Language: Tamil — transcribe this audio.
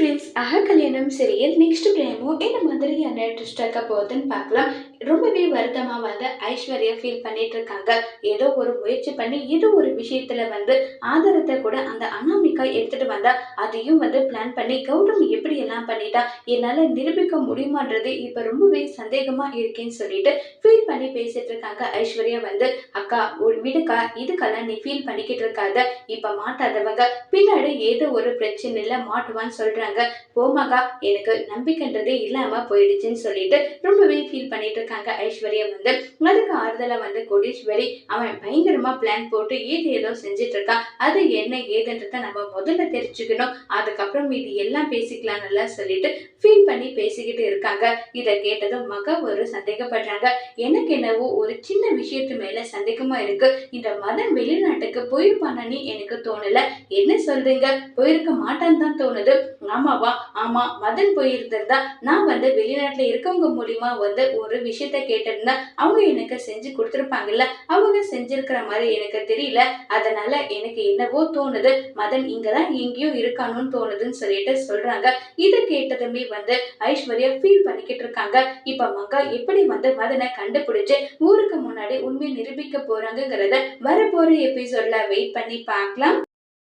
ஃப்ரெண்ட்ஸ் அக கல்யாணம் சீரியல் நெக்ஸ்ட் பிரேமோ என்ன மாதிரியான ட்விஸ்ட் இருக்க போகுதுன்னு பார்க்கலாம். ரொம்பவே வருத்தமாக வந்து ஐஸ்வர்யா ஃபீல் பண்ணிட்டு இருக்காங்க. ஏதோ ஒரு முயற்சி பண்ணி ஏதோ ஒரு விஷயத்துல வந்து ஆதாரத்தை கூட அந்த அனாமிகா எடுத்துட்டு வந்தா அதையும் வந்து பிளான் பண்ணி கௌதம் எப்படி எல்லாம் பண்ணிட்டா என்னால நிரூபிக்க முடியுமான்றது இப்ப ரொம்பவே சந்தேகமா இருக்கேன்னு சொல்லிட்டு ஃபீல் பண்ணி பேசிட்டு இருக்காங்க ஐஸ்வர்யா வந்து. அக்கா ஒரு விடுக்கா இதுக்கெல்லாம் நீ ஃபீல் பண்ணிக்கிட்டு இருக்காத. இப்ப மாட்டாதவங்க. பின்னாடி ஏதோ ஒரு பிரச்சனையில மாட்டுவான்னு சொல்றாங்க. போமாக்கா எனக்கு நம்பிக்கைன்றதே இல்லாம போயிடுச்சுன்னு சொல்லிட்டு ரொம்பவே ஃபீல் பண்ணிட்டு இருக்காங்க ஐஸ்வர்யா வந்து. அதுக்கு ஆறுதலா வந்து கோடீஸ்வரி அவன் பயங்கரமா பிளான் போட்டு ஏது ஏதோ செஞ்சுட்டு இருக்கான். அது என்ன ஏதுன்றத நம்ம முதல்ல தெரிஞ்சுக்கணும். அதுக்கப்புறம் இது எல்லாம் பேசிக்கலாம் நல்லா சொல்லிட்டு ஃபீல் பண்ணி பேசிக்கிட்டு இருக்காங்க. இதை கேட்டதும் மக ஒரு சந்தேகப்படுறாங்க. எனக்கு என்னவோ ஒரு சின்ன விஷயத்து மேல சந்தேகமா இருக்கு. இந்த மதன் வெளிநாட்டுக்கு போயிருப்பானு எனக்கு தோணல. என்ன சொல்றீங்க? போயிருக்க மாட்டான்னு தான் தோணுது. ஆமாவா ஆமா மதன் போயிருந்திருந்தா நான் வந்து வெளிநாட்டுல இருக்கவங்க மூலியமா வந்து ஒரு விஷயத்த கேட்டிருந்தா அவங்க எனக்கு செஞ்சு கொடுத்துருப்பாங்கல்ல. அவங்க செஞ்சிருக்கிற மாதிரி எனக்கு தெரியல. அதனால எனக்கு என்னவோ தோணுது. மதன் இங்கதான் எங்கேயும் இருக்கானுன்னு தோணுதுன்னு சொல்லிட்டு சொல்றாங்க. இதை கேட்டதுமே வந்து ஐஸ்வர்யா ஃபீல் பண்ணிக்கிட்டு இருக்காங்க. இப்ப மங்கா எப்படி வந்து மதனை கண்டுபிடிச்சு ஊருக்கு முன்னாடி உண்மையை நிரூபிக்க போறாங்கிறத வரப்போற எபிசோட்ல வெயிட் பண்ணி பார்க்கலாம்.